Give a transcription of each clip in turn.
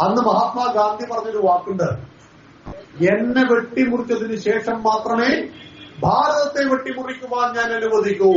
അന്ന് മഹാത്മാഗാന്ധി പറഞ്ഞൊരു വാക്കുണ്ട്. എന്നെ വെട്ടിമുറിച്ചതിന് ശേഷം മാത്രമേ ഭാരതത്തെ വെട്ടിമുറിക്കുവാൻ ഞാൻ അനുവദിക്കൂ.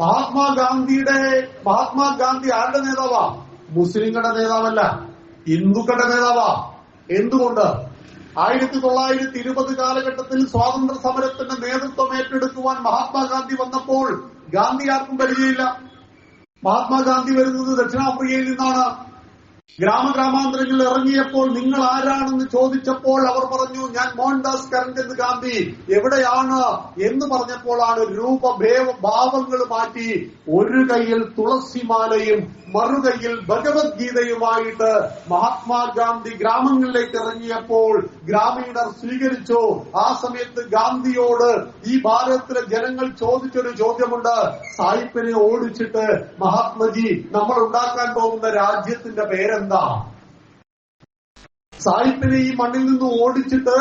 മഹാത്മാഗാന്ധിയുടെ മഹാത്മാഗാന്ധി ആരുടെ നേതാവാ? മുസ്ലിങ്ങളുടെ നേതാവല്ല ഹിന്ദുക്കളുടെ നേതാവാ. എന്തുകൊണ്ട്? ആയിരത്തി തൊള്ളായിരത്തി ഇരുപത് കാലഘട്ടത്തിൽ സ്വാതന്ത്ര്യ സമരത്തിന്റെ നേതൃത്വം ഏറ്റെടുക്കുവാൻ മഹാത്മാഗാന്ധി വന്നപ്പോൾ ഗാന്ധി ആർക്കും പരിചയമില്ല. മഹാത്മാഗാന്ധി വരുന്നത് ദക്ഷിണാഫ്രിക്കയിൽ നിന്നാണ്. ഗ്രാമഗ്രാമാന്തരങ്ങളിൽ ഇറങ്ങിയപ്പോൾ നിങ്ങൾ ആരാണെന്ന് ചോദിച്ചപ്പോൾ അവർ പറഞ്ഞു ഞാൻ മോഹൻദാസ് കരംചന്ദ് ഗാന്ധി. എവിടെയാണ്? എന്ന് പറഞ്ഞപ്പോഴാണ് രൂപഭേവ ഭാവങ്ങൾ മാറ്റി ഒരു കൈയിൽ തുളസിമാലയും മറുകൈയിൽ ഭഗവത്ഗീതയുമായിട്ട് മഹാത്മാഗാന്ധി ഗ്രാമങ്ങളിലേക്ക് ഇറങ്ങിയപ്പോൾ ഗ്രാമീണർ സ്വീകരിച്ചു. ആ സമയത്ത് ഗാന്ധിയോട് ഈ ഭാരതത്തിലെ ജനങ്ങൾ ചോദിച്ചൊരു ചോദ്യമുണ്ട്. സായിപ്പിനെ ഓടിച്ചിട്ട് മഹാത്മജി നമ്മൾ ഉണ്ടാക്കാൻ പോകുന്ന രാജ്യത്തിന്റെ പേരെന്താ? സായിപ്പിനെ ഈ മണ്ണിൽ നിന്ന് ഓടിച്ചിട്ട്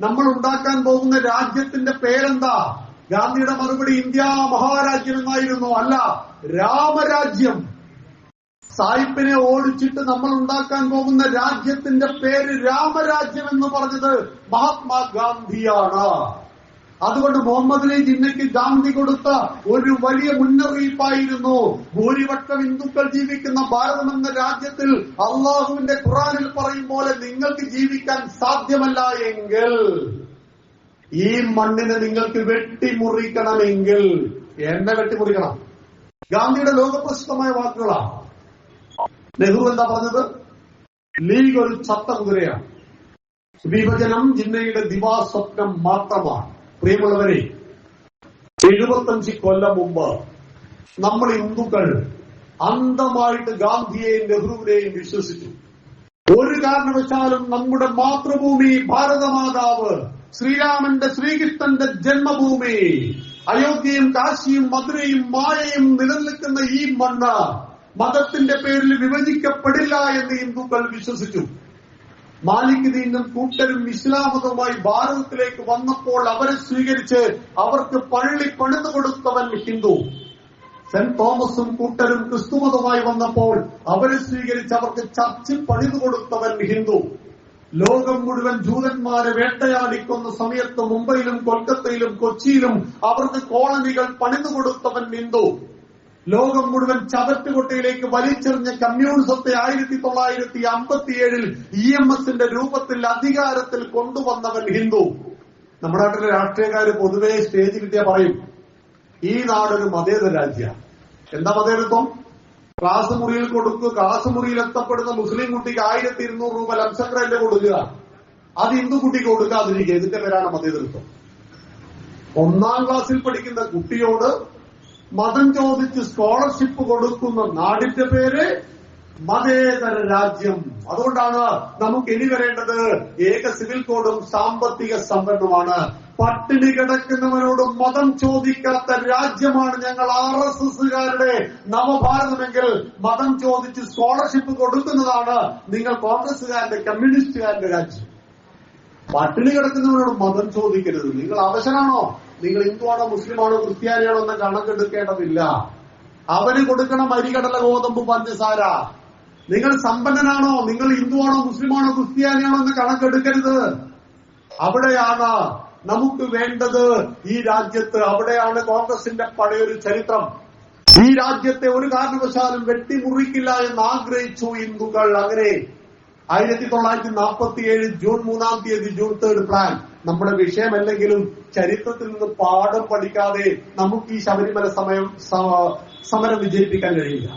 നമ്മൾ ഉണ്ടാക്കാൻ പോകുന്ന രാജ്യത്തിന്റെ പേരെന്താ? ഗാന്ധിയുടെ മറുപടി ഇന്ത്യ മഹാരാജ്യം എന്നായിരുന്നു അല്ല രാമരാജ്യം. സായിപ്പിനെ ഓടിച്ചിട്ട് നമ്മൾ ഉണ്ടാക്കാൻ പോകുന്ന രാജ്യത്തിന്റെ പേര് രാമരാജ്യം എന്ന് പറഞ്ഞത് മഹാത്മാഗാന്ധിയാണ്. അതുകൊണ്ട് മുഹമ്മദ് അലി ജിന്നയ്ക്ക് ഗാന്ധി കൊടുത്ത ഒരു വലിയ മുന്നറിയിപ്പായിരുന്നു. ഭൂരിപക്ഷം ഹിന്ദുക്കൾ ജീവിക്കുന്ന ഭാരതം എന്ന രാജ്യത്തിൽ അള്ളാഹുവിന്റെ ഖുറാനിൽ പറയും പോലെ നിങ്ങൾക്ക് ജീവിക്കാൻ സാധ്യമല്ല എങ്കിൽ ഈ മണ്ണിനെ നിങ്ങൾക്ക് വെട്ടിമുറിക്കണമെങ്കിൽ എന്നെ വെട്ടിമുറിക്കണം. ഗാന്ധിയുടെ ലോകപ്രസിദ്ധമായ വാക്കുകളാണ്. നെഹ്റു എന്താ പറഞ്ഞത്? ലീഗ് ഒരു ചത്ത കുതിരയാണ്. വിഭജനം ജിന്നയുടെ ദിവാസ്വപ്നം മാത്രമാണ്. പ്രിയമുള്ളവരെ എഴുപത്തഞ്ച് കൊല്ലം മുമ്പ് നമ്മൾ ഹിന്ദുക്കൾ അന്ധമായിട്ട് ഗാന്ധിയെയും നെഹ്റുവിനെയും വിശ്വസിച്ചു. ഒരു കാരണവശാലും നമ്മുടെ മാതൃഭൂമി ഭാരതമാതാവ് ശ്രീരാമന്റെ ശ്രീകൃഷ്ണന്റെ ജന്മഭൂമി അയോധ്യയും കാശിയും മധുരയും മായയും നിലനിൽക്കുന്ന ഈ മണ്ണ് മതത്തിന്റെ പേരിൽ വിഭജിക്കപ്പെടില്ല എന്ന് ഹിന്ദുക്കൾ വിശ്വസിച്ചു. മാലിക് ദീനും കൂട്ടരും ഇസ്ലാമതവുമായി ഭാരതത്തിലേക്ക് വന്നപ്പോൾ അവരെ സ്വീകരിച്ച് അവർക്ക് പള്ളി പണിതു കൊടുത്തവൻ ഹിന്ദു. സെന്റ് തോമസും കൂട്ടരും ക്രിസ്തുമതമായി വന്നപ്പോൾ അവരെ സ്വീകരിച്ച് അവർക്ക് ചർച്ചിൽ പണിതു കൊടുത്തവൻ ഹിന്ദു. ലോകം മുഴുവൻ ജൂതന്മാരെ വേട്ടയാടിക്കുന്ന സമയത്ത് മുംബൈയിലും കൊൽക്കത്തയിലും കൊച്ചിയിലും അവർക്ക് കോളനികൾ പണിതു കൊടുത്തവൻ ഹിന്ദു. ലോകം മുഴുവൻ ചവറ്റുകൊട്ടയിലേക്ക് വലിച്ചെറിഞ്ഞ കമ്മ്യൂണിസത്തെ ആയിരത്തി തൊള്ളായിരത്തി അമ്പത്തിയേഴിൽ ഇ എം എസിന്റെ രൂപത്തിൽ അധികാരത്തിൽ കൊണ്ടുവന്നവൻ ഹിന്ദു. നമ്മുടെ നാട്ടിലെ രാഷ്ട്രീയക്കാര് പൊതുവെ സ്റ്റേജ് കിട്ടിയാൽ പറയും ഈ നാടൊരു മതേതര രാജ്യമാണ്. എന്താ മതേതത്വം ക്ലാസ് മുറിയിൽ കൊടുക്കുക ക്ലാസ് മുറിയിൽ എത്തപ്പെടുന്ന മുസ്ലിം കുട്ടിക്ക് ആയിരത്തി ഇരുന്നൂറ് രൂപ ലംസക്രന്റെ കൊടുക്കുക. അത് ഹിന്ദു കുട്ടിക്ക് കൊടുക്കാതിരിക്കുക. ഇതിന്റെ പേരാണ് മതേതൃത്വം ഒന്നാം ക്ലാസ്സിൽ പഠിക്കുന്ന കുട്ടിയോട് മതം ചോദിച്ച് സ്കോളർഷിപ്പ് കൊടുക്കുന്ന നാടിന്റെ പേര് മതേതര രാജ്യം. അതുകൊണ്ടാണ് നമുക്ക് ഇനി വരേണ്ടത് ഏക സിവിൽ കോഡും സാമ്പത്തിക സംവരണമാണ് പട്ടിണി കിടക്കുന്നവരോട് മതം ചോദിക്കാത്ത രാജ്യമാണ് ഞങ്ങൾ ആർ എസ് എസുകാരുടെ നവഭാരതമെങ്കിൽ മതം ചോദിച്ച് സ്കോളർഷിപ്പ് കൊടുക്കുന്നതാണ് നിങ്ങൾ കോൺഗ്രസുകാരുടെ കമ്മ്യൂണിസ്റ്റുകാരുടെ രാജ്യം. പട്ടിണി കിടക്കുന്നവരോട് മതം ചോദിക്കരുത്. നിങ്ങൾ അവശനാണോ? നിങ്ങൾ ഹിന്ദുവാണോ മുസ്ലിമാണോ ക്രിസ്ത്യാനിയാണോ എന്ന കണക്കെടുക്കേണ്ടതില്ല അവന് കൊടുക്കണം അരികടല ഗോതമ്പ് പഞ്ചസാര. നിങ്ങൾ സമ്പന്നനാണോ? നിങ്ങൾ ഹിന്ദുവാണോ? മുസ്ലിമാണോ? ക്രിസ്ത്യാനിയാണോ എന്ന് കണക്കെടുക്കരുത്. അവിടെയാണ് നമുക്ക് വേണ്ടത് ഈ രാജ്യത്ത്. അവിടെയാണ് കോൺഗ്രസിന്റെ പഴയൊരു ചരിത്രം. ഈ രാജ്യത്തെ ഒരു കാരണവശാലും വെട്ടിമുറിക്കില്ല എന്ന് ആഗ്രഹിച്ചു ഹിന്ദുക്കൾ. അങ്ങനെ ആയിരത്തി തൊള്ളായിരത്തി നാൽപ്പത്തി ഏഴ് ജൂൺ മൂന്നാം തീയതി ജൂൺ തേർഡ് പ്ലാൻ നമ്മുടെ വിഷയമല്ലെങ്കിലും ചരിത്രത്തിൽ നിന്ന് പാഠം പഠിക്കാതെ നമുക്ക് ഈ ശബരിമല സമയം സമരം വിജയിപ്പിക്കാൻ കഴിയില്ല.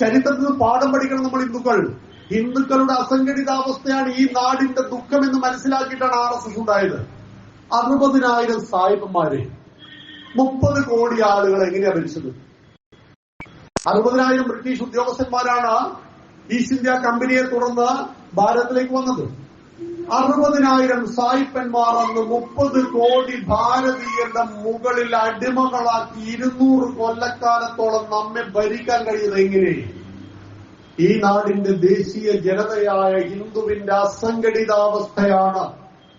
ചരിത്രത്തിൽ നിന്ന് പാഠം പഠിക്കണം നമ്മൾ ഹിന്ദുക്കൾ. ഹിന്ദുക്കളുടെ അസംഘടിതാവസ്ഥയാണ് ഈ നാടിന്റെ ദുഃഖം എന്ന് മനസ്സിലാക്കിയിട്ടാണ് ആർ എസ് എസ് ഉണ്ടായത്. അറുപതിനായിരം സായിപ്പന്മാരെ മുപ്പത് കോടി ആളുകൾ എങ്ങനെയാ ഭരിച്ചത്? അറുപതിനായിരം ബ്രിട്ടീഷ് ഉദ്യോഗസ്ഥന്മാരാണ് ഈസ്റ്റ് ഇന്ത്യ കമ്പനിയെ തുടർന്ന് ഭാരതത്തിലേക്ക് വന്നത്. അറുപതിനായിരം സായിപ്പന്മാർ അന്ന് മുപ്പത് കോടി ഭാരതീയരുടെ മുകളിൽ അടിമകളാക്കി ഇരുന്നൂറ് കൊല്ലക്കാലത്തോളം നമ്മെ ഭരിക്കാൻ കഴിയുന്നത് എങ്ങനെ? ഈ നാടിന്റെ ദേശീയ ജനതയായ ഹിന്ദുവിന്റെ അസംഘടിതാവസ്ഥയാണ്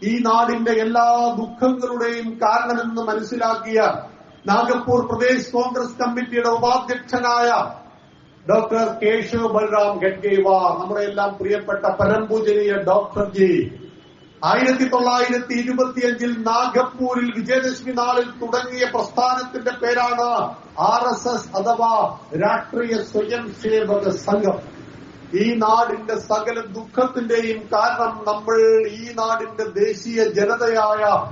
ഈ നാടിന്റെ എല്ലാ ദുഃഖങ്ങളുടെയും കാരണമെന്ന് മനസ്സിലാക്കിയ നാഗപ്പൂർ പ്രദേശ് കോൺഗ്രസ് കമ്മിറ്റിയുടെ ഉപാധ്യക്ഷനായ ഡോക്ടർ കേശവ് ബൽറാം ഖഡ്ഗേവാർ നമ്മുടെ എല്ലാം പ്രിയപ്പെട്ട പരംപൂജനീയ ഡോക്ടർ ജി. ആയിരത്തി തൊള്ളായിരത്തി ഇരുപത്തിയഞ്ചിൽ നാഗപ്പൂരിൽ വിജയദശമി നാളിൽ തുടങ്ങിയ പ്രസ്ഥാനത്തിന്റെ പേരാണ് ആർ എസ് എസ് അഥവാ രാഷ്ട്രീയ സ്വയം സേവക സംഘം. ഈ നാടിന്റെ സകല ദുഃഖത്തിന്റെയും കാരണം നമ്മൾ ഈ നാടിന്റെ ദേശീയ ജനതയായ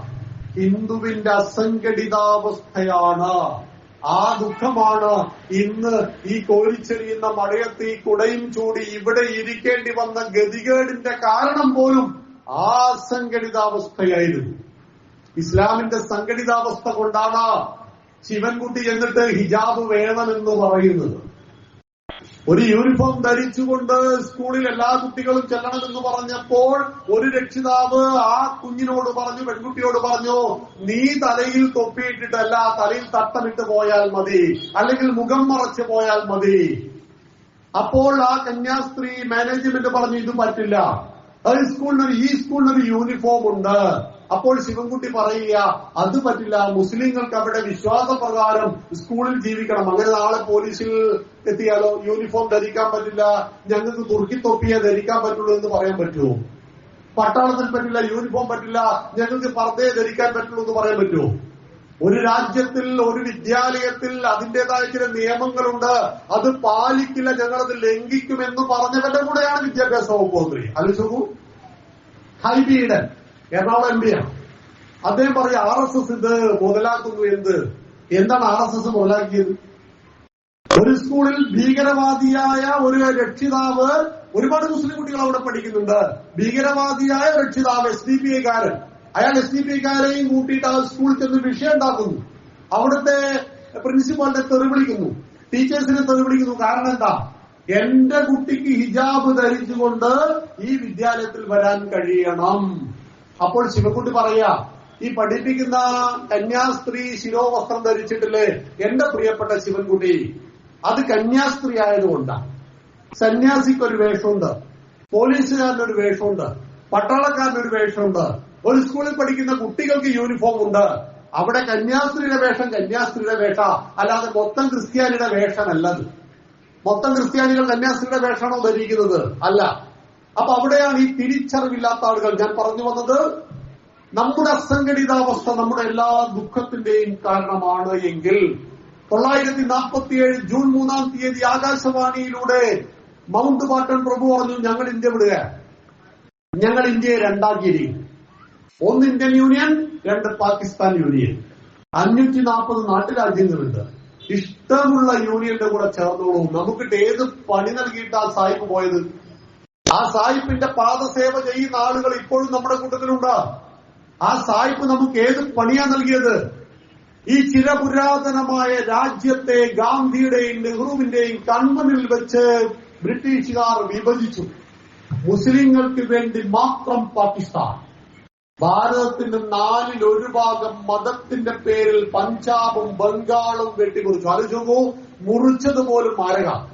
ഹിന്ദുവിന്റെ അസംഘടിതാവസ്ഥയാണ്. ആ ദുഃഖമാണ് ഇന്ന് ഈ കോരിച്ചെറിയുന്ന മഴയത്ത് ഈ കുടയും ചൂടി ഇവിടെ ഇരിക്കേണ്ടി വന്ന ഗതികേടിന്റെ കാരണം പോലും ആ സംഘടിതാവസ്ഥയായിരുന്നു ഇസ്ലാമിന്റെ സംഘടിതാവസ്ഥ കൊണ്ടാണ് ശിവൻകുട്ടി എന്നിട്ട് ഹിജാബ് വേണമെന്ന് പറയുന്നത്. ഒരു യൂണിഫോം ധരിച്ചുകൊണ്ട് സ്കൂളിൽ എല്ലാ കുട്ടികളും ചെല്ലണമെന്ന് പറഞ്ഞപ്പോൾ ഒരു രക്ഷിതാവ് ആ കുഞ്ഞിനോട് പറഞ്ഞു പെൺകുട്ടിയോട് പറഞ്ഞു നീ തലയിൽ തൊപ്പിയിട്ടിട്ടല്ല തലയിൽ തട്ടമിട്ട് പോയാൽ മതി അല്ലെങ്കിൽ മുഖം മറച്ച് പോയാൽ മതി. അപ്പോൾ ആ കന്യാസ്ത്രീ മാനേജ്മെന്റ് പറഞ്ഞു ഇത് പറ്റില്ല. സ്കൂളിനൊരു ഈ സ്കൂളിനൊരു യൂണിഫോം ഉണ്ട്. അപ്പോൾ ശിവൻകുട്ടി പറയുക അത് പറ്റില്ല. മുസ്ലിങ്ങൾക്ക് അവിടെ വിശ്വാസപ്രകാരം സ്കൂളിൽ ജീവിക്കണം. അങ്ങനെ നാളെ പോലീസിൽ എത്തിയാലോ? യൂണിഫോം ധരിക്കാൻ പറ്റില്ല. ഞങ്ങൾക്ക് തുർക്കി തൊപ്പിയെ ധരിക്കാൻ പറ്റുള്ളൂ എന്ന് പറയാൻ പറ്റുമോ? പട്ടാളത്തിൽ പറ്റില്ല യൂണിഫോം പറ്റില്ല. ഞങ്ങൾക്ക് പർദ്ദയെ ധരിക്കാൻ പറ്റുള്ളൂ എന്ന് പറയാൻ പറ്റുമോ? ഒരു രാജ്യത്തിൽ ഒരു വിദ്യാലയത്തിൽ അതിന്റേതായ ചില നിയമങ്ങളുണ്ട്. അത് പാലിക്കില്ല. ഞങ്ങളത് ലംഘിക്കുമെന്ന് പറഞ്ഞവരുടെ കൂടെയാണ് വിദ്യാഭ്യാസ വകുപ്പ് മന്ത്രി. അലിസുഖു ഹൈബീഡൻ. എറണാകുളം എം പിയാണ് അദ്ദേഹം പറയും ആർ എസ് എസ് ഇത് മുതലാക്കുന്നു എന്ത്? എന്താണ് ആർ എസ് എസ് മുതലാക്കിയത്? ഒരു സ്കൂളിൽ ഭീകരവാദിയായ ഒരു രക്ഷിതാവ് ഒരുപാട് മുസ്ലിം കുട്ടികൾ അവിടെ പഠിക്കുന്നുണ്ട്. ഭീകരവാദിയായ രക്ഷിതാവ് എസ് ഡി പി ഐക്കാരൻ. അയാൾ എസ് ഡി പി ഐക്കാരെയും കൂട്ടിയിട്ട് ആ സ്കൂളിൽ ചെന്ന് വിഷയം ഉണ്ടാക്കുന്നു. അവിടുത്തെ പ്രിൻസിപ്പാളിനെ തെറി വിളിക്കുന്നു ടീച്ചേഴ്സിനെ തെറി വിളിക്കുന്നു കാരണം എന്താ? എന്റെ കുട്ടിക്ക് ഹിജാബ് ധരിച്ചുകൊണ്ട് ഈ വിദ്യാലയത്തിൽ വരാൻ കഴിയണം. അപ്പോൾ ശിവക്കുട്ടി പറയാ ഈ പഠിപ്പിക്കുന്ന കന്യാസ്ത്രീ ശിരോവസ്ത്രം ധരിച്ചിട്ടില്ലേ എന്റെ പ്രിയപ്പെട്ട ശിവൻകുട്ടി? അത് കന്യാസ്ത്രീ ആയതുകൊണ്ടാണ് സന്യാസിക്ക് ഒരു വേഷമുണ്ട് പോലീസുകാരനൊരു വേഷമുണ്ട് പട്ടാളക്കാരനൊരു വേഷമുണ്ട് ഒരു സ്കൂളിൽ പഠിക്കുന്ന കുട്ടികൾക്ക് യൂണിഫോം ഉണ്ട്. അവിടെ കന്യാസ്ത്രീയുടെ വേഷം കന്യാസ്ത്രീയുടെ വേഷ അല്ലാതെ മൊത്തം ക്രിസ്ത്യാനിയുടെ വേഷമല്ലത്. മൊത്തം ക്രിസ്ത്യാനികൾ കന്യാസ്ത്രീയുടെ വേഷമാണോ ധരിക്കുന്നത്? അല്ല. അപ്പൊ അവിടെയാണ് ഈ തിരിച്ചറിവില്ലാത്ത ആളുകൾ. ഞാൻ പറഞ്ഞു വന്നത് നമ്മുടെ അസംഘടിതാവസ്ഥ നമ്മുടെ എല്ലാ ദുഃഖത്തിന്റെയും കാരണമാണ് എങ്കിൽ തൊള്ളായിരത്തി നാൽപ്പത്തിയേഴ് ജൂൺ മൂന്നാം തീയതി ആകാശവാണിയിലൂടെ മൗണ്ട് ബാട്ടൺ പ്രഭു പറഞ്ഞു ഞങ്ങൾ ഇന്ത്യ വിടുക. ഞങ്ങൾ ഇന്ത്യയെ രണ്ടാക്കിയിരിക്കും ഒന്ന് ഇന്ത്യൻ യൂണിയൻ രണ്ട് പാകിസ്ഥാൻ യൂണിയൻ. അഞ്ഞൂറ്റി നാൽപ്പത് നാട്ടുരാജ്യങ്ങളുണ്ട്. ഇഷ്ടമുള്ള യൂണിയന്റെ കൂടെ ചേർന്നോളൂ. നമുക്കിട്ട് ഏത് പണി നൽകിയിട്ടാ സായിപ്പ് പോയത്? ആ സായിപ്പിന്റെ പാദസേവ ചെയ്യുന്ന ആളുകൾ ഇപ്പോഴും നമ്മുടെ കൂട്ടത്തിലുണ്ട്. ആ സായിപ്പ് നമുക്ക് ഏത് പണിയാ നൽകിയത്? ഈ ചിരപുരാതനമായ രാജ്യത്തെ ഗാന്ധിയുടെയും നെഹ്റുവിന്റെയും കൺമുന്നിൽ വെച്ച് ബ്രിട്ടീഷുകാർ വിഭജിച്ചു. മുസ്ലിങ്ങൾക്ക് വേണ്ടി മാത്രം പാകിസ്ഥാൻ. ഭാരതത്തിന്റെ നാലിൽ ഒരു ഭാഗം മതത്തിന്റെ പേരിൽ പഞ്ചാബും ബംഗാളും വെട്ടിക്കുറിച്ചു അത് മുറിച്ചത് മുറിച്ചതുപോലും മാരക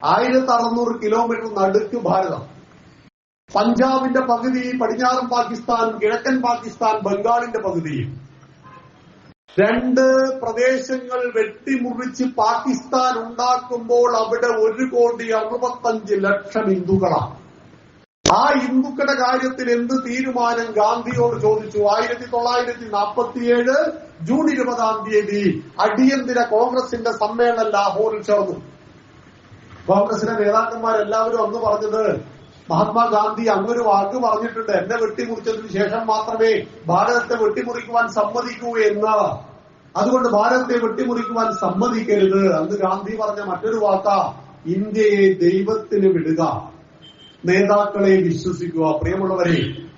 ആയിരത്തി അറുന്നൂറ് കിലോമീറ്റർ നടുക്ക് ഭാരതം. പഞ്ചാബിന്റെ പകുതി പടിഞ്ഞാറൻ പാകിസ്ഥാൻ കിഴക്കൻ പാകിസ്ഥാൻ ബംഗാളിന്റെ പകുതിയും രണ്ട് പ്രദേശങ്ങൾ വെട്ടിമുറിച്ച് പാകിസ്ഥാൻ ഉണ്ടാക്കുമ്പോൾ അവിടെ ഒരു കോടി അറുപത്തഞ്ച് ലക്ഷം ഹിന്ദുക്കളാണ്. ആ ഹിന്ദുക്കളുടെ കാര്യത്തിൽ എന്ത് തീരുമാനം ഗാന്ധിയോട് ചോദിച്ചു? ആയിരത്തി തൊള്ളായിരത്തി നാൽപ്പത്തിയേഴ് ജൂൺ ഇരുപതാം തീയതി അടിയന്തര കോൺഗ്രസിന്റെ സമ്മേളനം ലാഹോറിൽ ചേർന്നു. കോൺഗ്രസിലെ നേതാക്കന്മാരെല്ലാവരും അന്ന് പറഞ്ഞത് മഹാത്മാഗാന്ധി അങ്ങൊരു വാക്ക് പറഞ്ഞിട്ടുണ്ട്. എന്നെ വെട്ടിമുറിച്ചതിന് ശേഷം മാത്രമേ ഭാരതത്തെ വെട്ടിമുറിക്കുവാൻ സമ്മതിക്കൂ എന്ന്. അതുകൊണ്ട് ഭാരതത്തെ വെട്ടിമുറിക്കുവാൻ സമ്മതിക്കരുത്. അന്ന് ഗാന്ധി പറഞ്ഞ മറ്റൊരു വാക്ക ഇന്ത്യയെ ദൈവത്തിന് വിടുക. നേതാക്കളെ വിശ്വസിക്കുക. പ്രിയമുള്ളവരെ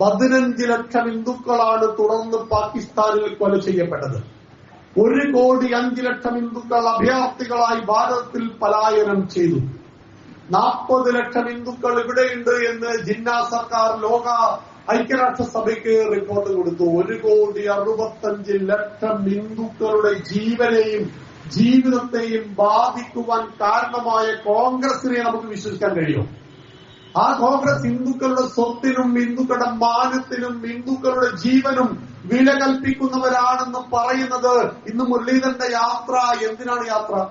പതിനഞ്ച് ലക്ഷം ഹിന്ദുക്കളാണ് തുടർന്ന് പാകിസ്ഥാനിൽ കൊല ചെയ്യപ്പെട്ടത്. ഒരു കോടി അഞ്ചു ലക്ഷം ഹിന്ദുക്കൾ അഭയാർത്ഥികളായി ഭാരതത്തിൽ പലായനം ചെയ്തു. നാൽപ്പത് ലക്ഷം ഹിന്ദുക്കൾ ഇവിടെയുണ്ട് എന്ന് ജിന്ന സർക്കാർ ലോക ഐക്യരാഷ്ട്രസഭയ്ക്ക് റിപ്പോർട്ട് കൊടുത്തു. ഒരു കോടി അറുപത്തഞ്ച് ലക്ഷം ഹിന്ദുക്കളുടെ ജീവനെയും ജീവിതത്തെയും ബാധിക്കുവാൻ കാരണമായ കോൺഗ്രസിനെ നമുക്ക് വിശ്വസിക്കാൻ കഴിയും. ആ കോൺഗ്രസ് ഹിന്ദുക്കളുടെ സ്വത്തിനും ഹിന്ദുക്കളുടെ മാനത്തിനും ഹിന്ദുക്കളുടെ ജീവനും വില കൽപ്പിക്കുന്നവരാണെന്ന് പറയുന്നത് ഇന്ന് മുരളീധരന്റെ യാത്ര. എന്തിനാണ് യാത്ര?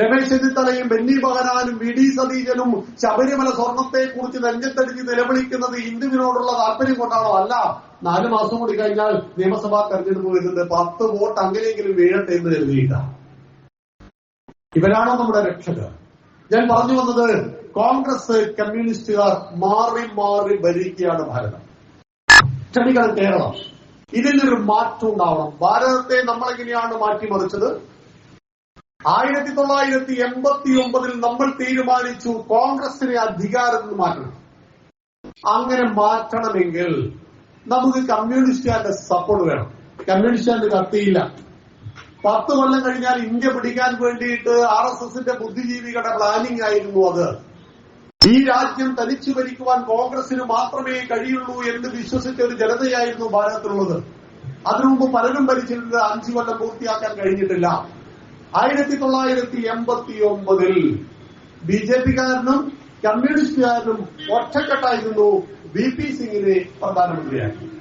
രമേശ് ചെന്നിത്തലയും ബെന്നി ബഹനാനും വി ഡി സതീശനും ശബരിമല സ്വർണത്തെ കുറിച്ച് നെഞ്ചത്തടിച്ച് നിലവിളിക്കുന്നത് ഹിന്ദുവിനോടുള്ള താല്പര്യം കൊണ്ടാണോ? അല്ല. നാല് മാസം കൂടി കഴിഞ്ഞാൽ നിയമസഭാ തെരഞ്ഞെടുപ്പ് വരുന്നുണ്ട്. പത്ത് വോട്ട് അങ്ങനെയെങ്കിലും വീഴട്ടെ എന്ന് കരുതിയിട്ട. ഇവരാണോ നമ്മുടെ രക്ഷകർ? ഞാൻ പറഞ്ഞു വന്നത് കോൺഗ്രസ് കമ്മ്യൂണിസ്റ്റുകാർ മാറി മാറി ഭരിക്കുകയാണ് ഭാരതം. ക്ഷമിക്കണം കേരളം. ഇതിനൊരു മാറ്റം ഉണ്ടാവണം. ഭാരതത്തെ നമ്മളെങ്ങനെയാണ് മാറ്റിമറിച്ചത്? ആയിരത്തി തൊള്ളായിരത്തി എൺപത്തി ഒമ്പതിൽ നമ്മൾ തീരുമാനിച്ചു കോൺഗ്രസിനെ അധികാരത്തിൽ മാറ്റണം. അങ്ങനെ മാറ്റണമെങ്കിൽ നമുക്ക് കമ്മ്യൂണിസ്റ്റുകാരുടെ സപ്പോർട്ട് വേണം. കമ്മ്യൂണിസ്റ്റുകാരുടെ കത്തിയില്ല. പത്ത് കൊല്ലം കഴിഞ്ഞാൽ ഇന്ത്യ പിടിക്കാൻ വേണ്ടിയിട്ട് ആർ എസ് എസിന്റെ ബുദ്ധിജീവികളുടെ പ്ലാനിംഗ് ആയിരുന്നു അത്. ഈ രാജ്യം തനിച്ചു ഭരിക്കുവാൻ കോൺഗ്രസിന് മാത്രമേ കഴിയുള്ളൂ എന്ന് വിശ്വസിച്ച ഒരു ജനതയായിരുന്നു ഭാരതത്തിലുള്ളത്. അതിനു മുമ്പ് പലരും ഭരിച്ചിരുന്നത് അഞ്ചു കൊല്ലം പൂർത്തിയാക്കാൻ കഴിഞ്ഞിട്ടില്ല. ആയിരത്തി തൊള്ളായിരത്തി എൺപത്തി ഒമ്പതിൽ ബി ജെ പിക്കാരനും കമ്മ്യൂണിസ്റ്റുകാരനും ഒറ്റക്കെട്ടായിരുന്നു വി പി സിംഗിനെ പ്രധാനമന്ത്രിയാക്കി.